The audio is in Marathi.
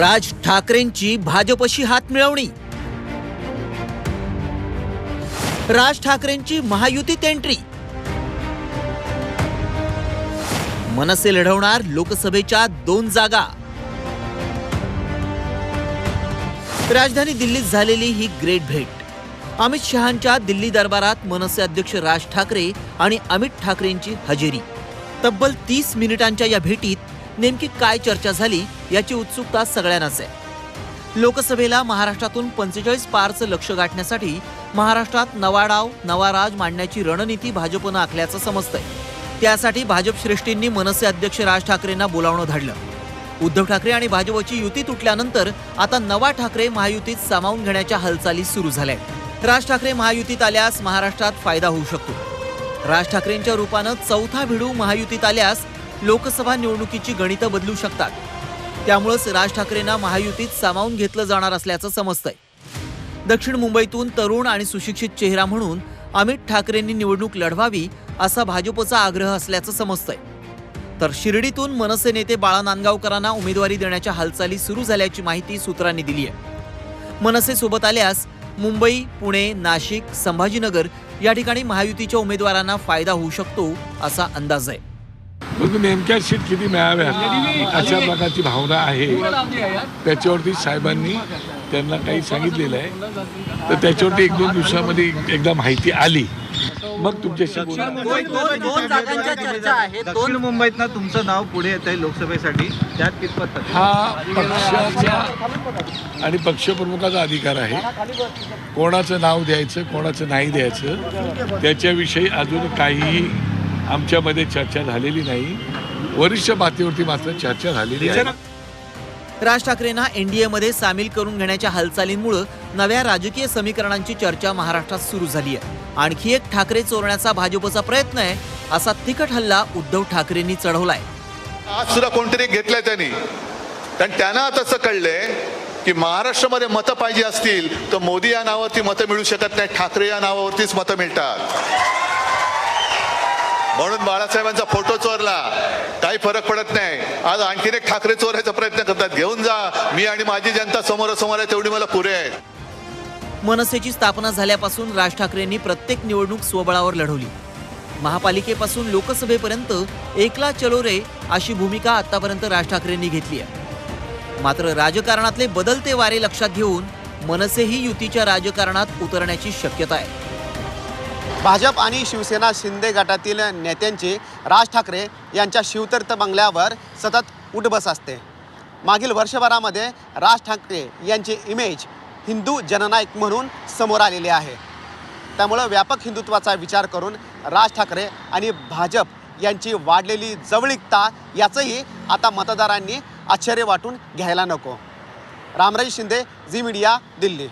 राज ठाकरेंची भाजपशी हात मिळवणी. राज ठाकरेंची महायुतीत एंट्री मनसे लढवणार लोकसभेच्या दोन जागा. राजधानी दिल्लीत झालेली ही ग्रेट भेट. अमित शहांच्या दिल्ली दरबारात मनसे अध्यक्ष राज ठाकरे आणि अमित ठाकरेंची हजेरी. तब्बल तीस मिनिटांच्या या भेटीत नेमकी काय चर्चा झाली याची उत्सुकता सगळ्यांनाच आहे. लोकसभेला महाराष्ट्रातून पंचेचाळीस पारचं लक्ष गाठण्यासाठी महाराष्ट्रात नवा डाव नवा राज मांडण्याची रणनीती भाजपनं आखल्याचं समजतंय. त्यासाठी भाजप श्रेष्ठींनी मनसे अध्यक्ष राज ठाकरेंना बोलावणं धाडलं. उद्धव ठाकरे आणि भाजपची युती तुटल्यानंतर आता नवा ठाकरे महायुतीत सामावून घेण्याच्या हालचाली सुरू झाल्या आहेत राज ठाकरे महायुतीत आल्यास महाराष्ट्रात फायदा होऊ शकतो. राज ठाकरेंच्या रूपानं चौथा भिडू महायुतीत आल्यास लोकसभा निवडणुकीची गणितं बदलू शकतात. त्यामुळंच राज ठाकरेंना महायुतीत सामावून घेतलं जाणार असल्याचं समजतंय. दक्षिण मुंबईतून तरुण आणि सुशिक्षित चेहरा म्हणून अमित ठाकरेंनी निवडणूक लढवावी असा भाजपचा आग्रह असल्याचं समजतंय. तर शिर्डीतून मनसे नेते बाळा नांदगावकरांना उमेदवारी देण्याच्या हालचाली सुरू झाल्याची माहिती सूत्रांनी दिली आहे मनसे सोबत आल्यास मुंबई पुणे नाशिक संभाजीनगर या ठिकाणी महायुतीच्या उमेदवारांना फायदा होऊ शकतो असा अंदाज आहे. परंतु नेमक्या सीट किती मिळाव्या अशा प्रकारची भावना आहे. त्याच्यावरती साहेबांनी त्यांना काही सांगितलेलं आहे. तर त्याच्यावरती एक दोन दिवसामध्ये एकदा माहिती आली. मग तुमच्याशी दक्षिण मुंबईतनं तुमचं नाव पुढे येत आहे लोकसभेसाठी. त्यात कितपत? हा पक्षाचा आणि पक्षप्रमुखाचा अधिकार आहे. कोणाचं नाव द्यायचं कोणाचं नाही द्यायचं त्याच्याविषयी अजून काहीही आमच्यामध्ये चर्चा झालेली नाही. वरिष्ठ पातळीवरती मात्र चर्चा झालेली आहे. राज ठाकरेंना एनडीएमध्ये सामील करून घेण्याच्या हालचालींमुळे नव्या राजकीय समीकरणांची चर्चा महाराष्ट्रात सुरू झाली आहे. आणखी एक ठाकरे चोरण्याचा भाजपचा प्रयत्न आहे असा तिखट हल्ला उद्धव ठाकरेंनी चढवलाय. आज सुद्धा कोणतरी घेतलंय त्यांनी. कारण त्यांना आता असं कळलंय की महाराष्ट्रामध्ये मतं पाहिजे असतील तर मोदी या नावावरती मतं मिळू शकत नाही ठाकरे या नावावरतीच मतं मिळतात. म्हणून बाळासाहेबांचा फोटो चोरला. काही फरक पडत नाही. आज आणखीन एक ठाकरे चोरायचा प्रयत्न करतात. घेऊन जा. मी आणि माझी जनता समोरासमोर आहे तेवढी मला पुरे आहे मनसेची स्थापना झाल्यापासून राज ठाकरेंनी प्रत्येक निवडणूक स्वबळावर लढवली. महापालिकेपासून लोकसभेपर्यंत एकला चलो रे अशी भूमिका आतापर्यंत राज ठाकरेंनी घेतली आहे. मात्र राजकारणातले बदलते वारे लक्षात घेऊन मनसेही युतीच्या राजकारणात उतरण्याची शक्यता आहे. भाजप आणि शिवसेना शिंदे गटातील नेत्यांची राज ठाकरे यांच्या शिवतीर्थ बंगल्यावर सतत उठबस असते. मागील वर्षभरामध्ये राज ठाकरे यांची इमेज हिंदू जननायक म्हणून समोर आलेली आहे. त्यामुळं व्यापक हिंदुत्वाचा विचार करून राज ठाकरे आणि भाजप यांची वाढलेली जवळीकता याचंही आता मतदारांनी आश्चर्य वाटून घ्यायला नको. Ramraj Shinde Zee media Delhi.